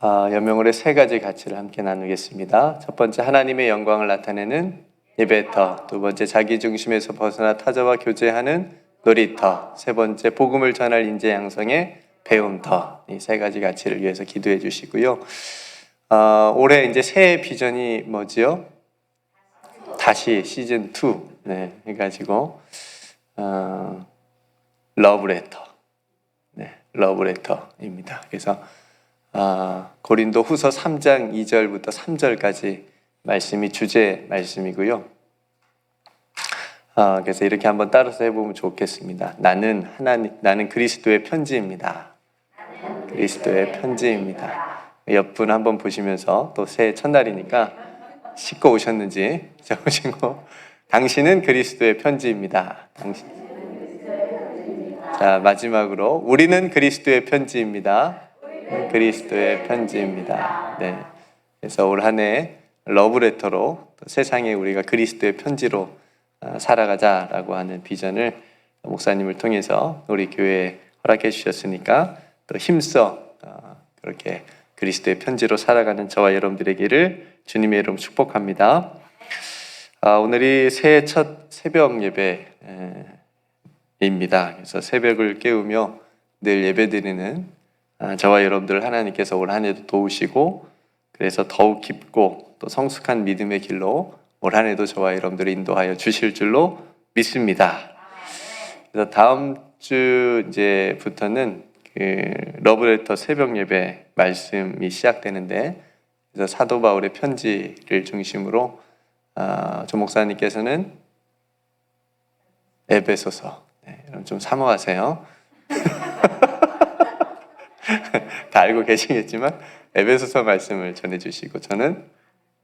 아, 연명월의 세 가지 가치를 함께 나누겠습니다. 첫 번째 하나님의 영광을 나타내는 예배터, 두 번째 자기 중심에서 벗어나 타자와 교제하는 놀이터, 세 번째 복음을 전할 인재 양성의 배움터 이 세 가지 가치를 위해서 기도해 주시고요. 아, 올해 이제 새해 비전이 뭐지요? 다시 시즌 2 네, 해가지고 어, 러브레터, 네, 러브레터입니다. 그래서 아, 고린도 후서 3장 2절부터 3절까지 말씀이 주제 말씀이고요. 아, 그래서 이렇게 한번 따라서 해보면 좋겠습니다. 나는 하나님, 나는 그리스도의 편지입니다. 그리스도의 편지입니다. 옆분 한번 보시면서 또 새해 첫날이니까 씻고 오셨는지 적으시고 당신은 그리스도의 편지입니다. 당신. 자 마지막으로 우리는 그리스도의 편지입니다. 그리스도의 편지입니다. 네. 그래서 올 한 해 러브레터로 또 세상에 우리가 그리스도의 편지로 어, 살아가자라고 하는 비전을 목사님을 통해서 우리 교회에 허락해 주셨으니까 또 힘써 어, 그렇게 그리스도의 편지로 살아가는 저와 여러분들에게를 주님의 이름 축복합니다. 아, 오늘이 새해 첫 새벽 예배입니다. 그래서 새벽을 깨우며 늘 예배드리는 아, 저와 여러분들 하나님께서 올 한해도 도우시고 그래서 더욱 깊고 또 성숙한 믿음의 길로 올 한해도 저와 여러분들을 인도하여 주실 줄로 믿습니다. 그래서 다음 주 이제부터는 그 러브레터 새벽 예배 말씀이 시작되는데 그래서 사도 바울의 편지를 중심으로 아, 조 목사님께서는 에베소서 네, 여러분 좀 사모하세요. 다 알고 계시겠지만 에베소서 말씀을 전해주시고 저는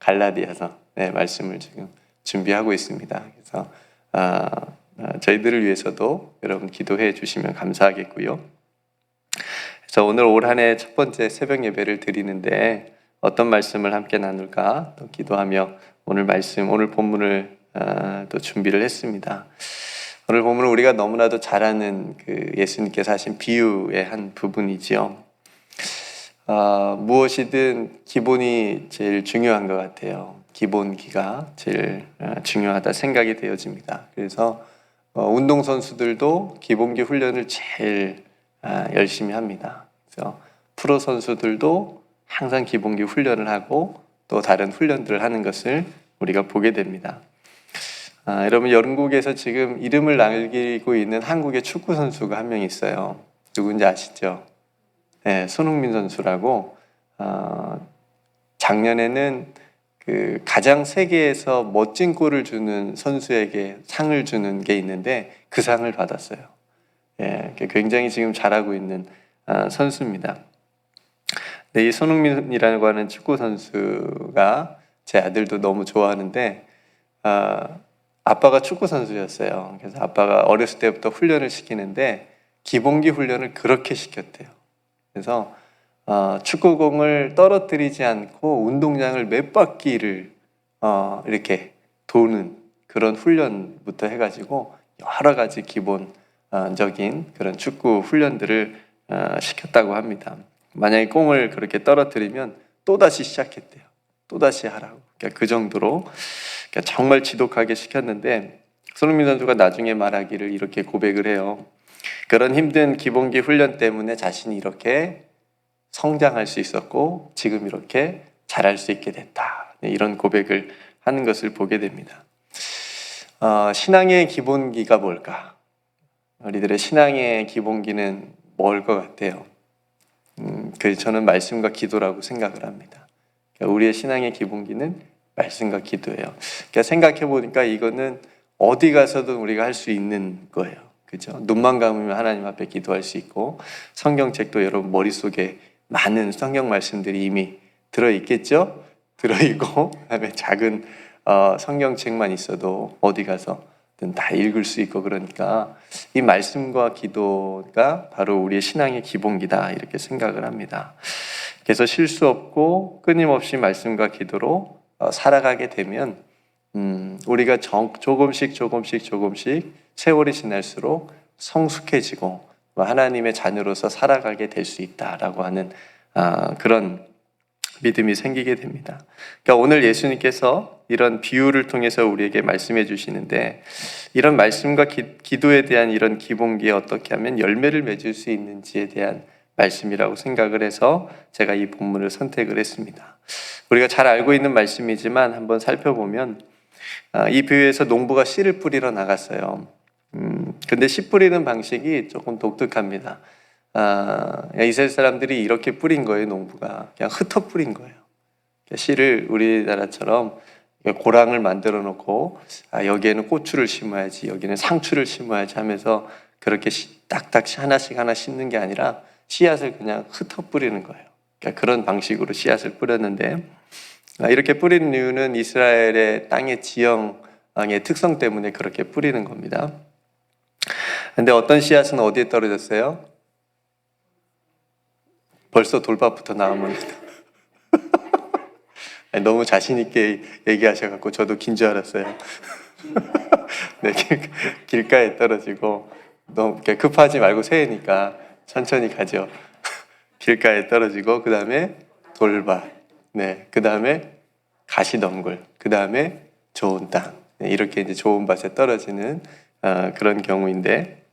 갈라디아서 네, 말씀을 지금 준비하고 있습니다. 그래서 아, 아, 저희들을 위해서도 여러분 기도해 주시면 감사하겠고요. 그래서 오늘 올 한 해 첫 번째 새벽 예배를 드리는데 어떤 말씀을 함께 나눌까 또 기도하며 오늘 말씀 오늘 본문을 아, 또 준비를 했습니다. 오늘 본문은 우리가 너무나도 잘 아는 그 예수님께서 하신 비유의 한 부분이지요. 아, 무엇이든 기본이 제일 중요한 것 같아요. 기본기가 제일 아, 중요하다 생각이 되어집니다. 그래서 어, 운동 선수들도 기본기 훈련을 제일 아, 열심히 합니다. 그래서 프로 선수들도 항상 기본기 훈련을 하고 또 다른 훈련들을 하는 것을 우리가 보게 됩니다. 아, 여러분 영국에서 지금 이름을 남기고 있는 한국의 축구 선수가 한 명 있어요. 누군지 아시죠? 네, 손흥민 선수라고 어, 작년에는 그 가장 세계에서 멋진 골을 주는 선수에게 상을 주는 게 있는데 그 상을 받았어요. 예, 굉장히 지금 잘하고 있는 아, 선수입니다. 네, 이 손흥민이라고 하는 축구 선수가 제 아들도 너무 좋아하는데 아, 아빠가 축구 선수였어요. 그래서 아빠가 어렸을 때부터 훈련을 시키는데 기본기 훈련을 그렇게 시켰대요. 그래서 어, 축구공을 떨어뜨리지 않고 운동장을 몇 바퀴를 어, 이렇게 도는 그런 훈련부터 해가지고 여러 가지 기본적인 그런 축구 훈련들을 어, 시켰다고 합니다. 만약에 공을 그렇게 떨어뜨리면 또 다시 시작했대요. 또 다시 하라고. 그러니까 그 정도로 그러니까 정말 지독하게 시켰는데 손흥민 선수가 나중에 말하기를 이렇게 고백을 해요. 그런 힘든 기본기 훈련 때문에 자신이 이렇게 성장할 수 있었고 지금 이렇게 잘할 수 있게 됐다. 네, 이런 고백을 하는 것을 보게 됩니다. 어, 신앙의 기본기가 뭘까? 우리들의 신앙의 기본기는 뭘 것 같아요? 음, 그 저는 말씀과 기도라고 생각을 합니다. 그러니까 우리의 신앙의 기본기는 말씀과 기도예요. 그러니까 생각해 보니까 이거는 어디 가서든 우리가 할 수 있는 거예요. 그죠? 눈만 감으면 하나님 앞에 기도할 수 있고 성경책도 여러분 머릿속에 많은 성경 말씀들이 이미 들어 있겠죠? 들어 있고 그다음에 작은 어, 성경책만 있어도 어디 가서든 다 읽을 수 있고 그러니까 이 말씀과 기도가 바로 우리의 신앙의 기본기다 이렇게 생각을 합니다. 그래서 실수 없고 끊임없이 말씀과 기도로 어, 살아가게 되면 음, 우리가 정, 조금씩 조금씩 조금씩 세월이 지날수록 성숙해지고 하나님의 자녀로서 살아가게 될 수 있다라고 하는 아, 그런 믿음이 생기게 됩니다. 그러니까 오늘 예수님께서 이런 비유를 통해서 우리에게 말씀해 주시는데 이런 말씀과 기, 도에 대한 이런 기본기에 어떻게 하면 열매를 맺을 수 있는지에 대한 말씀이라고 생각을 해서 제가 이 본문을 선택을 했습니다. 우리가 잘 알고 있는 말씀이지만 한번 살펴보면 아, 이 비유에서 농부가 씨를 뿌리러 나갔어요. 음, 근데 씨 뿌리는 방식이 조금 독특합니다. 아, 이스라엘 사람들이 이렇게 뿌린 거예요, 농부가. 그냥 흩어 뿌린 거예요. 그러니까 씨를 우리나라처럼 고랑을 만들어 놓고 아, 여기에는 고추를 심어야지, 여기는 상추를 심어야지 하면서 그렇게 씨- 딱딱 하나씩 하나 심는 게 아니라 씨앗을 그냥 흩어 뿌리는 거예요. 그러니까 그런 방식으로 씨앗을 뿌렸는데 아, 이렇게 뿌리는 이유는 이스라엘의 땅의 지형의 특성 때문에 그렇게 뿌리는 겁니다. 근데 어떤 씨앗은 어디에 떨어졌어요? 벌써 돌밭부터. 아니, 너무 자신 있게 얘기하셔갖고 저도 긴 줄 알았어요. 네, 길, 길가에 떨어지고 너무 급하지 말고 새니까 천천히 가죠. 길가에 떨어지고 그 다음에 돌밭, 네, 그 다음에 가시덩굴, 그 다음에 좋은 땅 네, 이렇게 이제 좋은 밭에 떨어지는 어, 그런 경우인데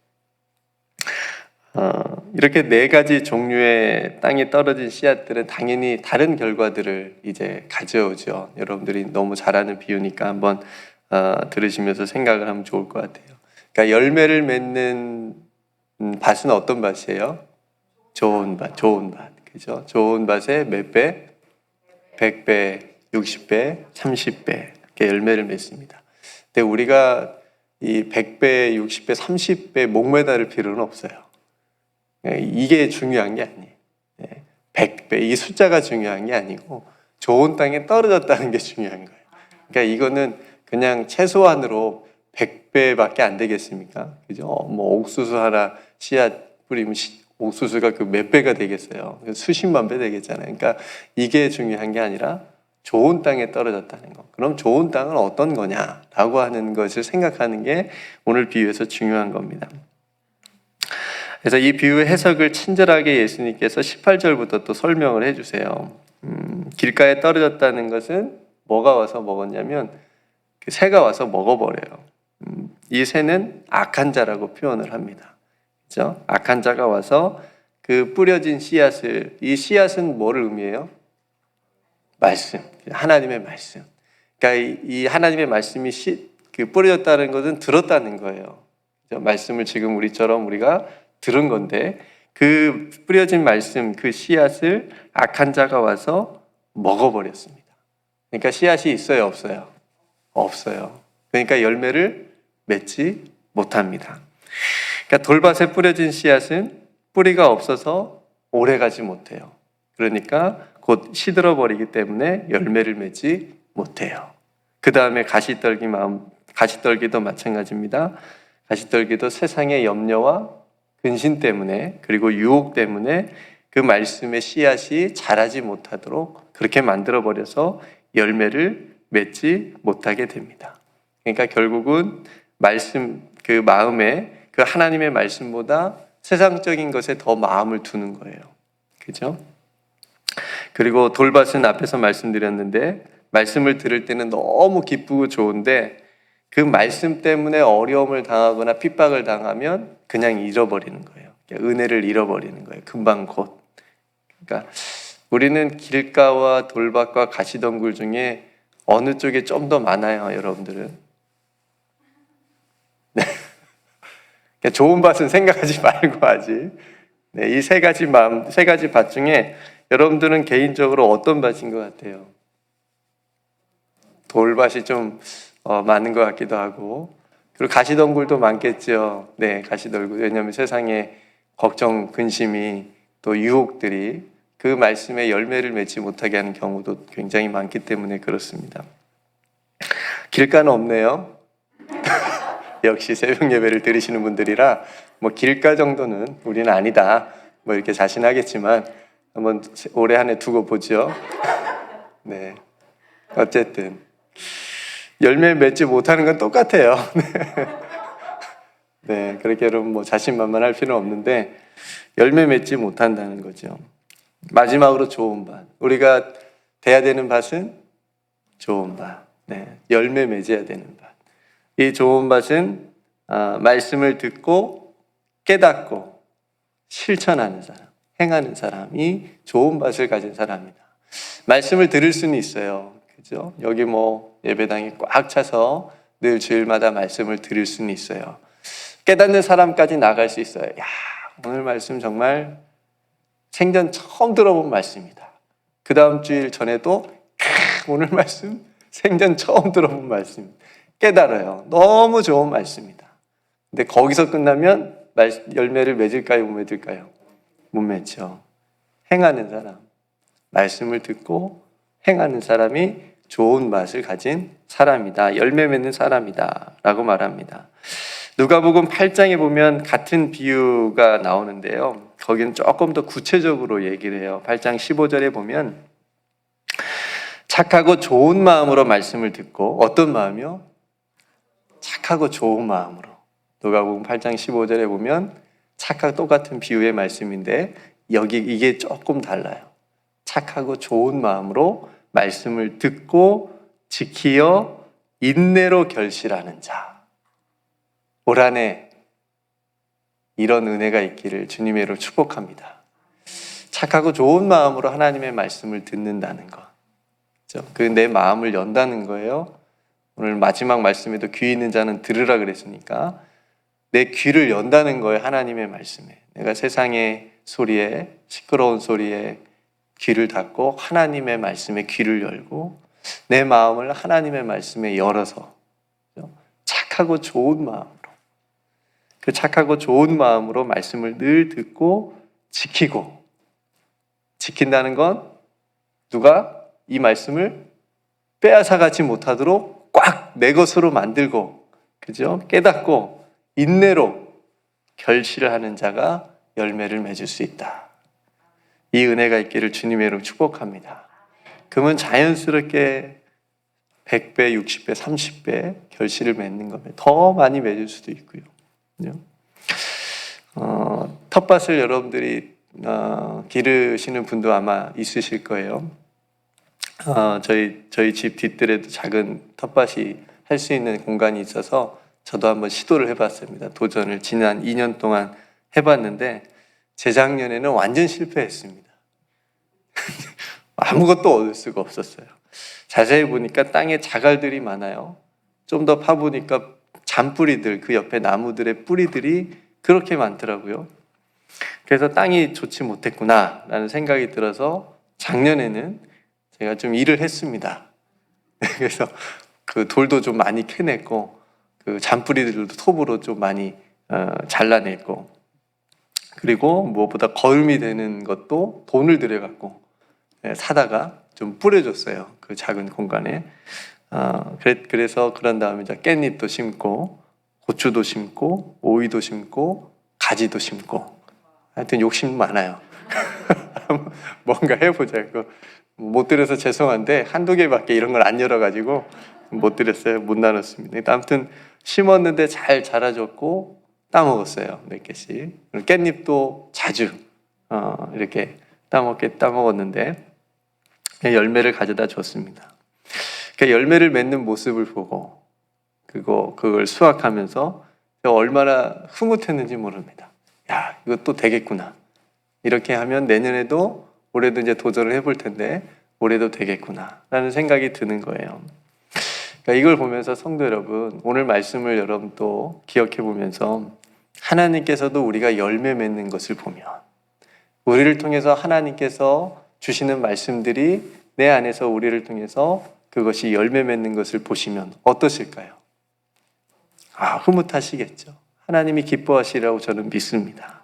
어, 이렇게 네 가지 종류의 땅에 떨어진 씨앗들은 당연히 다른 결과들을 이제 가져오죠. 여러분들이 너무 잘 아는 비유니까 한번 어, 들으시면서 생각을 하면 좋을 것 같아요. 그러니까 열매를 맺는 음, 밭은 어떤 밭이에요? 좋은 밭, 좋은 밭. 그죠? 좋은 밭에 몇 배? 100배, 60배, 30배. 이렇게 열매를 맺습니다. 근데 우리가 이 100배, 60배, 30배 목매달을 필요는 없어요. 예, 이게 중요한 게 아니에요. 예, 100배, 이 숫자가 중요한 게 아니고 좋은 땅에 떨어졌다는 게 중요한 거예요. 그러니까 이거는 그냥 최소한으로 100배밖에 안 되겠습니까? 그죠? 뭐 옥수수 하나 씨앗 뿌리면 시- 옥수수가 그 몇 배가 되겠어요? 수십만 배 되겠잖아요. 그러니까 이게 중요한 게 아니라 좋은 땅에 떨어졌다는 거. 그럼 좋은 땅은 어떤 거냐라고 하는 것을 생각하는 게 오늘 비유에서 중요한 겁니다. 그래서 이 비유의 해석을 친절하게 예수님께서 18절부터 또 설명을 해주세요. 음, 길가에 떨어졌다는 것은 뭐가 와서 먹었냐면 그 새가 와서 먹어버려요. 음, 이 새는 악한 자라고 표현을 합니다. 그죠? 악한 자가 와서 그 뿌려진 씨앗을 이 씨앗은 뭐를 의미해요? 말씀, 하나님의 말씀. 그러니까 이- 이 하나님의 말씀이 씨, 그 뿌려졌다는 것은 들었다는 거예요. 말씀을 지금 우리처럼 우리가 들은 건데 그 뿌려진 말씀, 그 씨앗을 악한 자가 와서 먹어버렸습니다. 그러니까 씨앗이 있어요, 없어요? 없어요. 그러니까 열매를 맺지 못합니다. 그러니까 돌밭에 뿌려진 씨앗은 뿌리가 없어서 오래 가지 못해요. 그러니까 곧 시들어 버리기 때문에 열매를 맺지 못해요. 그 다음에 가시떨기 마음, 가시떨기도 마찬가지입니다. 가시떨기도 세상의 염려와 근심 때문에 그리고 유혹 때문에 그 말씀의 씨앗이 자라지 못하도록 그렇게 만들어 버려서 열매를 맺지 못하게 됩니다. 그러니까 결국은 말씀 그 마음에 그 하나님의 말씀보다 세상적인 것에 더 마음을 두는 거예요. 그죠? 그리고 돌밭은 앞에서 말씀드렸는데 말씀을 들을 때는 너무 기쁘고 좋은데 그 말씀 때문에 어려움을 당하거나 핍박을 당하면 그냥 잃어버리는 거예요. 은혜를 잃어버리는 거예요. 금방 곧. 그러니까 우리는 길가와 돌밭과 가시덩굴 중에 어느 쪽에 좀 더 많아요, 여러분들은? 네. 그러니까 좋은 밭은 생각하지 말고 하지. 네, 이 세 가지 마음, 세 가지 밭 중에 여러분들은 개인적으로 어떤 밭인 것 같아요? 돌밭이 좀 어, 많은 것 같기도 하고 그리고 가시덩굴도 많겠죠. 네, 가시덩굴. 왜냐하면 세상에 걱정, 근심이 또 유혹들이 그 말씀에 열매를 맺지 못하게 하는 경우도 굉장히 많기 때문에 그렇습니다. 길가는 없네요. 역시 새벽 예배를 드리시는 분들이라 뭐 길가 정도는 우리는 아니다. 뭐 이렇게 자신하겠지만 한번 올해 한 해 두고 보죠. 네. 어쨌든 열매 맺지 못하는 건 똑같아요. 네, 그렇게 여러분 뭐 자신만만할 필요는 없는데 열매 맺지 못한다는 거죠. 마지막으로 좋은 밭. 우리가 돼야 되는 밭은 좋은 밭. 네, 열매 맺어야 되는 밭. 이 좋은 밭은 아, 말씀을 듣고 깨닫고 실천하는 사람, 행하는 사람이 좋은 밭을 가진 사람이다. 말씀을 들을 수는 있어요. 그죠? 여기 뭐 예배당이 꽉 차서 늘 주일마다 말씀을 들을 수는 있어요. 깨닫는 사람까지 나갈 수 있어요. 야, 오늘 말씀 정말 생전 처음 들어본 말씀이다. 그 다음 주일 전에도 캬, 오늘 말씀 생전 처음 들어본 말씀 깨달아요. 너무 좋은 말씀이다. 근데 거기서 끝나면 말- 열매를 맺을까요, 못 맺을까요? 못 맺죠. 행하는 사람, 말씀을 듣고 행하는 사람이 좋은 맛을 가진 사람이다. 열매 맺는 사람이다 라고 말합니다. 누가복음 8장에 보면 같은 비유가 나오는데요. 거기는 조금 더 구체적으로 얘기를 해요. 8장 15절에 보면 착하고 좋은 마음으로 말씀을 듣고 어떤 마음이요? 착하고 좋은 마음으로. 누가복음 8장 15절에 보면 착하고 똑같은 비유의 말씀인데 여기 이게 조금 달라요. 착하고 좋은 마음으로 말씀을 듣고 지키어 인내로 결실하는 자. 올 한 해 이런 은혜가 있기를 주님의 이름으로 축복합니다. 착하고 좋은 마음으로 하나님의 말씀을 듣는다는 것. 그 내 마음을 연다는 거예요. 오늘 마지막 말씀에도 귀 있는 자는 들으라 그랬으니까 내 귀를 연다는 거예요. 하나님의 말씀에. 내가 세상의 소리에 시끄러운 소리에 귀를 닫고 하나님의 말씀에 귀를 열고 내 마음을 하나님의 말씀에 열어서 착하고 좋은 마음으로 그 착하고 좋은 마음으로 말씀을 늘 듣고 지키고 지킨다는 건 누가 이 말씀을 빼앗아 가지 못하도록 꽉 내 것으로 만들고 그죠? 깨닫고 인내로 결실을 하는 자가 열매를 맺을 수 있다. 이 은혜가 있기를 주님의 이름 축복합니다. 그러면 자연스럽게 100배, 60배, 30배 결실을 맺는 겁니다. 더 많이 맺을 수도 있고요. 어, 텃밭을 여러분들이 어, 기르시는 분도 아마 있으실 거예요. 어, 저희 저희 집 뒷뜰에도 작은 텃밭이 할 수 있는 공간이 있어서 저도 한번 시도를 해봤습니다. 도전을 지난 2년 동안 해봤는데 재작년에는 완전 실패했습니다. 아무것도 얻을 수가 없었어요. 자세히 보니까 땅에 자갈들이 많아요. 좀 더 파보니까 잔뿌리들, 그 옆에 나무들의 뿌리들이 그렇게 많더라고요. 그래서 땅이 좋지 못했구나라는 생각이 들어서 작년에는 제가 좀 일을 했습니다. 그래서 그 돌도 좀 많이 캐냈고 그 잔뿌리들도 톱으로 좀 많이 어, 잘라냈고 그리고 무엇보다 거름이 되는 것도 돈을 들여갖고 예, 사다가 좀 뿌려줬어요. 그 작은 공간에. 어, 그래, 그래서 그런 다음에 이제 깻잎도 심고 고추도 심고 오이도 심고 가지도 심고 하여튼 욕심 많아요. 뭔가 해보자고. 못 드려서 죄송한데 한두 개밖에 이런 걸 안 열어가지고 못 드렸어요. 못 나눴습니다. 아무튼 심었는데 잘 자라줬고 따먹었어요. 몇 개씩. 깻잎도 자주 어, 이렇게 따먹게 따먹었는데 열매를 가져다 줬습니다. 그 열매를 맺는 모습을 보고 그거 그걸 수확하면서 얼마나 흐뭇했는지 모릅니다. 야또 되겠구나. 이렇게 하면 내년에도 올해도 이제 도전을 해볼 텐데 올해도 되겠구나라는 생각이 드는 거예요. 그러니까 이걸 보면서 성도 여러분 오늘 말씀을 여러분 또 기억해 보면서 하나님께서도 우리가 열매 맺는 것을 보면 우리를 통해서 하나님께서 주시는 말씀들이 내 안에서 우리를 통해서 그것이 열매 맺는 것을 보시면 어떠실까요? 아, 흐뭇하시겠죠. 하나님이 기뻐하시라고 저는 믿습니다.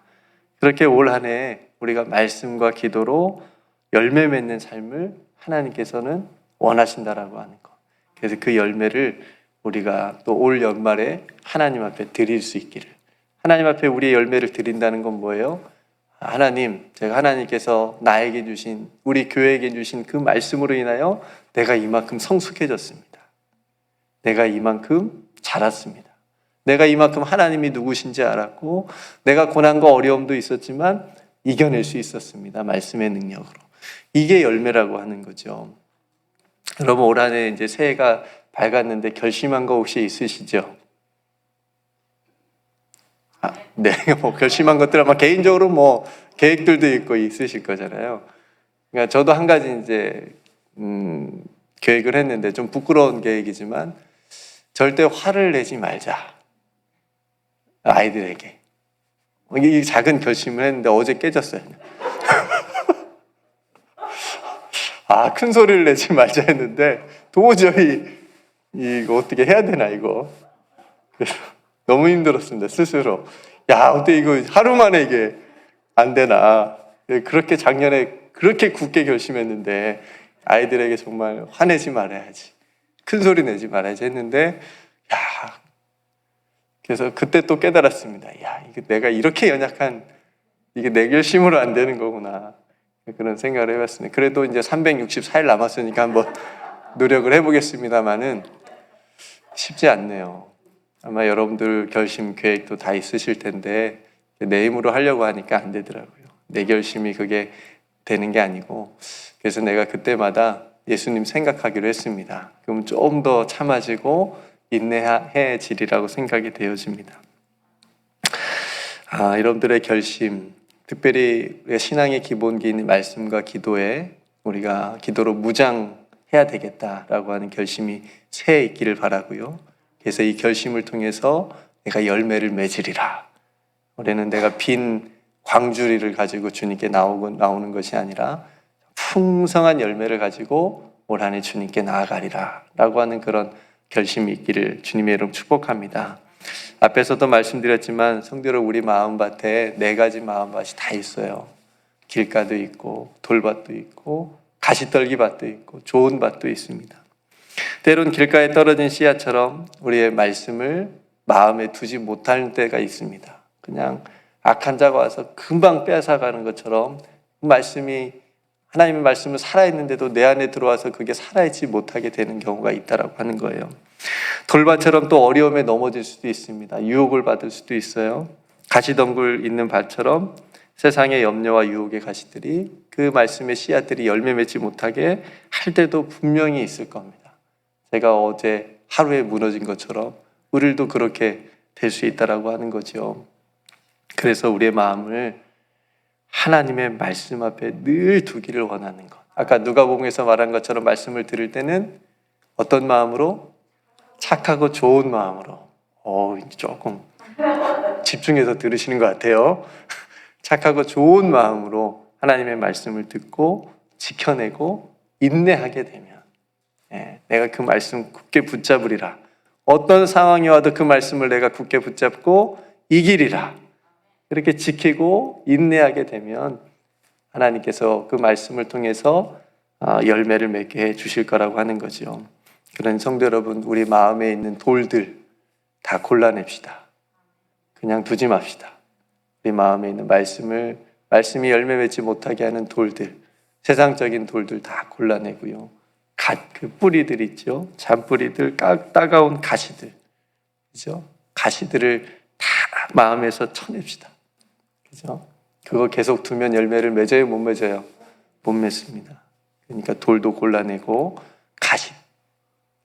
그렇게 올 한 해 우리가 말씀과 기도로 열매 맺는 삶을 하나님께서는 원하신다라고 하는 것. 그래서 그 열매를 우리가 또 올 연말에 하나님 앞에 드릴 수 있기를. 하나님 앞에 우리의 열매를 드린다는 건 뭐예요? 하나님, 제가 하나님께서 나에게 주신, 우리 교회에게 주신 그 말씀으로 인하여 내가 이만큼 성숙해졌습니다. 내가 이만큼 자랐습니다. 내가 이만큼 하나님이 누구신지 알았고, 내가 고난과 어려움도 있었지만 이겨낼 수 있었습니다. 말씀의 능력으로. 이게 열매라고 하는 거죠. 여러분 올 한 해 이제 새해가 밝았는데 결심한 거 혹시 있으시죠? 아, 네, 뭐 결심한 것들 아마 개인적으로 뭐 계획들도 있고 있으실 거잖아요. 그러니까 저도 한 가지 이제 음, 계획을 했는데 좀 부끄러운 계획이지만 절대 화를 내지 말자 아이들에게 이 작은 결심을 했는데 어제 깨졌어요. 아, 큰 소리를 내지 말자 했는데 도저히 이거 어떻게 해야 되나 이거. 그래서 너무 힘들었습니다 스스로. 야, 어떻게 이거 하루 만에 이게 안 되나. 그렇게 작년에 그렇게 굳게 결심했는데 아이들에게 정말 화내지 말아야지. 큰 소리 내지 말아야지 했는데 야, 그래서 그때 또 깨달았습니다. 야, 이게 내가 이렇게 연약한 이게 내 결심으로 안 되는 거구나. 그런 생각을 해봤습니다. 그래도 이제 364일 남았으니까 한번 노력을 해보겠습니다만은 쉽지 않네요. 아마 여러분들 결심 계획도 다 있으실 텐데 내 힘으로 하려고 하니까 안 되더라고요. 내 결심이 그게 되는 게 아니고 그래서 내가 그때마다 예수님 생각하기로 했습니다. 그럼 좀 더 참아지고 인내해지리라고 생각이 되어집니다. 아, 여러분들의 결심, 특별히 신앙의 기본기인 말씀과 기도에 우리가 기도로 무장해야 되겠다라고 하는 결심이 새해 있기를 바라고요. 그래서 이 결심을 통해서 내가 열매를 맺으리라. 올해는 내가 빈 광주리를 가지고 주님께 나오고 나오는 것이 아니라 풍성한 열매를 가지고 올 한해 주님께 나아가리라 라고 하는 그런 결심이 있기를 주님의 이름 축복합니다. 앞에서도 말씀드렸지만 성도로 우리 마음밭에 네 가지 마음밭이 다 있어요. 길가도 있고 돌밭도 있고 가시떨기밭도 있고 좋은 밭도 있습니다. 때론 길가에 떨어진 씨앗처럼 우리의 말씀을 마음에 두지 못할 때가 있습니다. 그냥 악한 자가 와서 금방 빼앗아가는 것처럼 말씀이 하나님의 말씀은 살아있는데도 내 안에 들어와서 그게 살아있지 못하게 되는 경우가 있다라고 하는 거예요. 돌밭처럼 또 어려움에 넘어질 수도 있습니다. 유혹을 받을 수도 있어요. 가시덩굴 있는 밭처럼 세상의 염려와 유혹의 가시들이 그 말씀의 씨앗들이 열매 맺지 못하게 할 때도 분명히 있을 겁니다. 제가 어제 하루에 무너진 것처럼 우리도 그렇게 될 수 있다라고 하는 거죠. 그래서 우리의 마음을 하나님의 말씀 앞에 늘 두기를 원하는 것. 아까 누가복음에서 말한 것처럼 말씀을 들을 때는 어떤 마음으로 착하고 좋은 마음으로. 어, 조금 집중해서 들으시는 것 같아요. 착하고 좋은 마음으로 하나님의 말씀을 듣고 지켜내고 인내하게 되면 예, 내가 그 말씀 굳게 붙잡으리라. 어떤 상황이 와도 그 말씀을 내가 굳게 붙잡고 이기리라. 그렇게 지키고 인내하게 되면 하나님께서 그 말씀을 통해서 아, 열매를 맺게 해 주실 거라고 하는 거죠. 그런 성도 여러분, 우리 마음에 있는 돌들 다 골라냅시다. 그냥 두지 맙시다. 우리 마음에 있는 말씀을 말씀이 열매 맺지 못하게 하는 돌들, 세상적인 돌들 다 골라내고요. 갓, 그 뿌리들 있죠. 잔뿌리들, 까, 따가운 가시들. 그죠? 가시들을 다 마음에서 쳐냅시다. 그죠? 그거 계속 두면 열매를 맺어요, 못 맺어요? 못 맺습니다. 그러니까 돌도 골라내고 가시.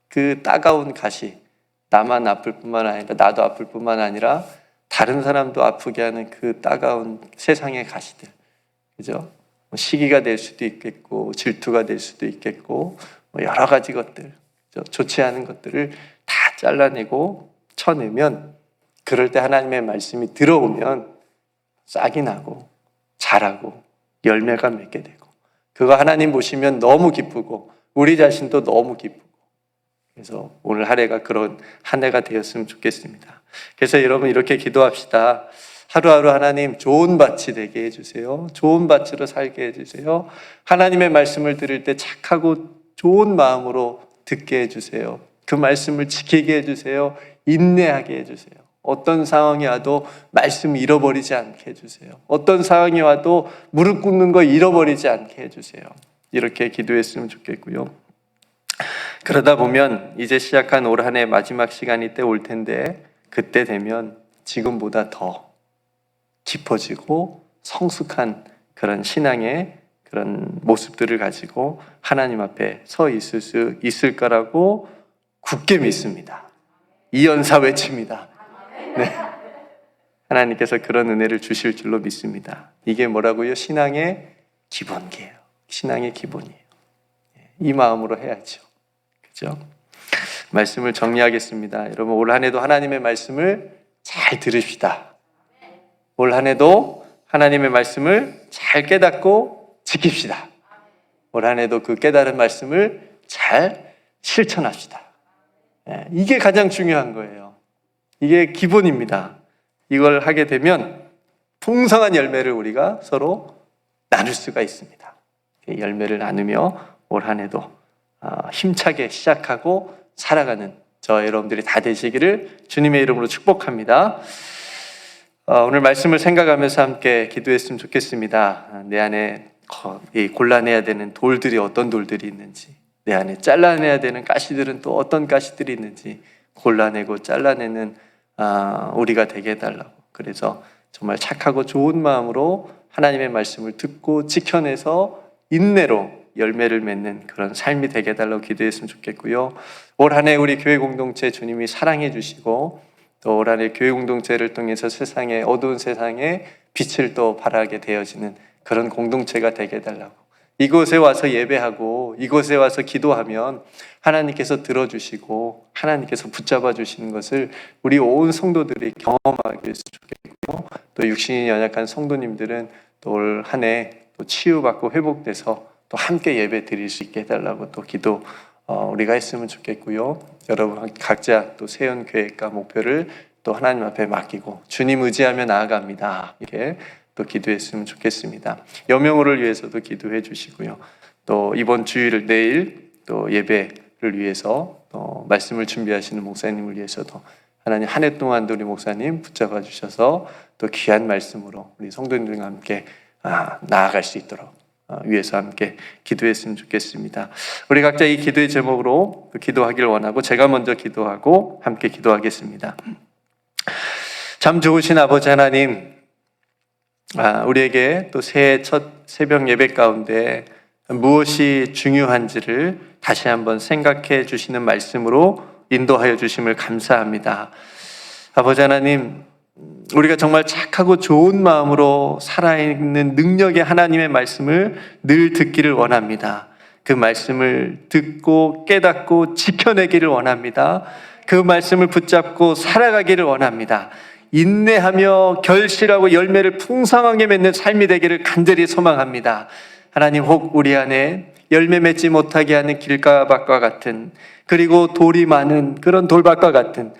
그 따가운 가시. 나만 아플 뿐만 아니라 나도 아플 뿐만 아니라 다른 사람도 아프게 하는 그 따가운 세상의 가시들. 그죠? 뭐 시기가 될 수도 있겠고 질투가 될 수도 있겠고 뭐 여러 가지 것들? 좋지 않은 것들을 다 잘라내고 쳐내면 그럴 때 하나님의 말씀이 들어오면 싹이 나고 자라고 열매가 맺게 되고 그거 하나님 보시면 너무 기쁘고 우리 자신도 너무 기쁘고 그래서 오늘 한 해가 그런 한 해가 되었으면 좋겠습니다. 그래서 여러분 이렇게 기도합시다. 하루하루 하나님 좋은 밭이 되게 해주세요. 좋은 밭으로 살게 해주세요. 하나님의 말씀을 들을 때 착하고 좋은 마음으로 듣게 해주세요. 그 말씀을 지키게 해주세요. 인내하게 해주세요. 어떤 상황이 와도 말씀 잃어버리지 않게 해주세요. 어떤 상황이 와도 무릎 꿇는 거 잃어버리지 않게 해주세요. 이렇게 기도했으면 좋겠고요. 그러다 보면 이제 시작한 올 한 해 마지막 시간이 때 올 텐데 그때 되면 지금보다 더 깊어지고 성숙한 그런 신앙의 그런 모습들을 가지고 하나님 앞에 서 있을 수 있을 거라고 굳게 믿습니다. 이연사 외칩니다. 네. 하나님께서 그런 은혜를 주실 줄로 믿습니다. 이게 뭐라고요? 신앙의 기본기예요. 신앙의 기본이에요. 이 마음으로 해야죠. 그죠? 말씀을 정리하겠습니다. 여러분 올 한해도 하나님의 말씀을 잘 들읍시다. 올 한해도 하나님의 말씀을 잘 깨닫고 지킵시다. 올 한해도 그 깨달은 말씀을 잘 실천합시다. 예, 이게 가장 중요한 거예요. 이게 기본입니다. 이걸 하게 되면 풍성한 열매를 우리가 서로 나눌 수가 있습니다. 이 열매를 나누며 올 한해도 아, 힘차게 시작하고 살아가는 저 여러분들이 다 되시기를 주님의 이름으로 축복합니다. 어, 오늘 말씀을 생각하면서 함께 기도했으면 좋겠습니다. 아, 내 안에 골라내야 되는 돌들이 어떤 돌들이 있는지, 내 안에 잘라내야 되는 가시들은 또 어떤 가시들이 있는지 골라내고 잘라내는 아, 우리가 되게 해달라고. 그래서 정말 착하고 좋은 마음으로 하나님의 말씀을 듣고 지켜내서 인내로 열매를 맺는 그런 삶이 되게 해달라고 기도했으면 좋겠고요. 올 한해 우리 교회 공동체 주님이 사랑해 주시고 또 올 한해 교회 공동체를 통해서 세상에 어두운 세상에 빛을 또 발하게 되어지는 그런 공동체가 되게 해달라고 이곳에 와서 예배하고 이곳에 와서 기도하면 하나님께서 들어주시고 하나님께서 붙잡아 주시는 것을 우리 온 성도들이 경험하게 좋겠고 또 육신이 연약한 성도님들은 또 올 한 해 또 치유받고 회복돼서 또 함께 예배 드릴 수 있게 해달라고 또 기도 어, 우리가 했으면 좋겠고요. 여러분 각자 또 세운 계획과 목표를 또 하나님 앞에 맡기고 주님 의지하며 나아갑니다. 이렇게 또 기도했으면 좋겠습니다. 여명호를 위해서도 기도해 주시고요. 또 이번 주일 내일 또 예배를 위해서 또 말씀을 준비하시는 목사님을 위해서도 하나님 한 해 동안도 우리 목사님 붙잡아 주셔서 또 귀한 말씀으로 우리 성도님들과 함께 아, 나아갈 수 있도록 어, 위해서 함께 기도했으면 좋겠습니다. 우리 각자 이 기도의 제목으로 또 기도하기를 원하고 제가 먼저 기도하고 함께 기도하겠습니다. 참 좋으신 아버지 하나님, 아, 우리에게 또 새해 첫 새벽 예배 가운데 무엇이 중요한지를 다시 한번 생각해 주시는 말씀으로 인도하여 주심을 감사합니다. 아버지 하나님, 우리가 정말 착하고 좋은 마음으로 살아있는 능력의 하나님의 말씀을 늘 듣기를 원합니다. 그 말씀을 듣고 깨닫고 지켜내기를 원합니다. 그 말씀을 붙잡고 살아가기를 원합니다. 인내하며 결실하고 열매를 풍성하게 맺는 삶이 되기를 간절히 소망합니다. 하나님 혹 우리 안에 열매 맺지 못하게 하는 길가밭과 같은 그리고 돌이 많은 그런 돌밭과 같은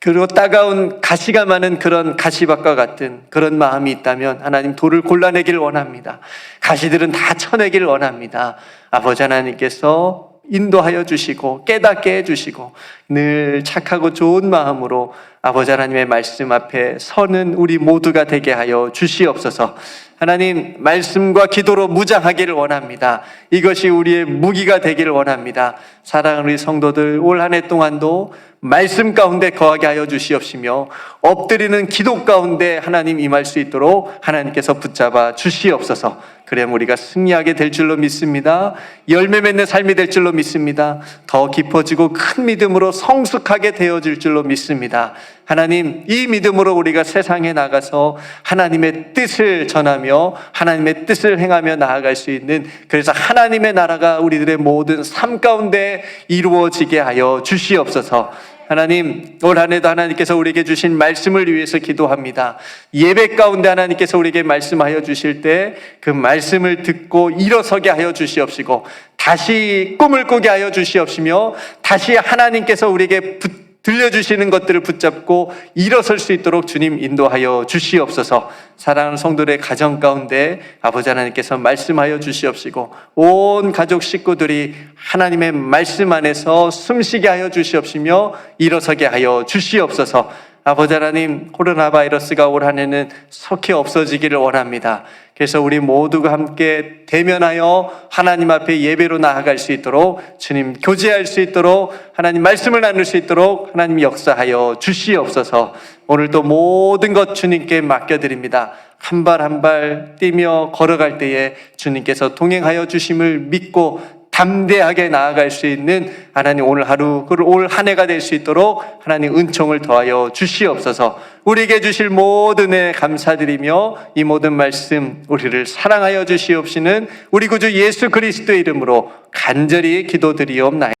그리고 따가운 가시가 많은 그런 가시밭과 같은 그런 마음이 있다면 하나님 돌을 골라내기를 원합니다. 가시들은 다 쳐내기를 원합니다. 아버지 하나님께서 인도하여 주시고 깨닫게 해 주시고 늘 착하고 좋은 마음으로 아버지 하나님의 말씀 앞에 서는 우리 모두가 되게 하여 주시옵소서. 하나님 말씀과 기도로 무장하기를 원합니다. 이것이 우리의 무기가 되기를 원합니다. 사랑하는 우리 성도들 올 한 해 동안도 말씀 가운데 거하게 하여 주시옵시며 엎드리는 기도 가운데 하나님 임할 수 있도록 하나님께서 붙잡아 주시옵소서. 그래야 우리가 승리하게 될 줄로 믿습니다. 열매 맺는 삶이 될 줄로 믿습니다. 더 깊어지고 큰 믿음으로 성숙하게 되어질 줄로 믿습니다. 하나님, 이 믿음으로 우리가 세상에 나가서 하나님의 뜻을 전하며 하나님의 뜻을 행하며 나아갈 수 있는 그래서 하나님의 나라가 우리들의 모든 삶 가운데 이루어지게 하여 주시옵소서. 하나님, 올 한 해도 하나님께서 우리에게 주신 말씀을 위해서 기도합니다. 예배 가운데 하나님께서 우리에게 말씀하여 주실 때 그 말씀을 듣고 일어서게 하여 주시옵시고 다시 꿈을 꾸게 하여 주시옵시며 다시 하나님께서 우리에게 붙 들려주시는 것들을 붙잡고 일어설 수 있도록 주님 인도하여 주시옵소서 사랑하는 성도들의 가정 가운데 아버지 하나님께서 말씀하여 주시옵시고 온 가족 식구들이 하나님의 말씀 안에서 숨쉬게 하여 주시옵시며 일어서게 하여 주시옵소서 아버지 하나님 코로나 바이러스가 올 한해는 속히 없어지기를 원합니다. 그래서 우리 모두가 함께 대면하여 하나님 앞에 예배로 나아갈 수 있도록 주님 교제할 수 있도록 하나님 말씀을 나눌 수 있도록 하나님 역사하여 주시옵소서. 오늘도 모든 것 주님께 맡겨드립니다. 한 발 한 발 뛰며 걸어갈 때에 주님께서 동행하여 주심을 믿고 담대하게 나아갈 수 있는 하나님 오늘 하루 그리고 올한 해가 될 수 있도록 하나님 은총을 더하여 주시옵소서. 우리에게 주실 모든 애 감사드리며 이 모든 말씀 우리를 사랑하여 주시옵시는 우리 구주 예수 그리스도의 이름으로 간절히 기도드리옵나이다.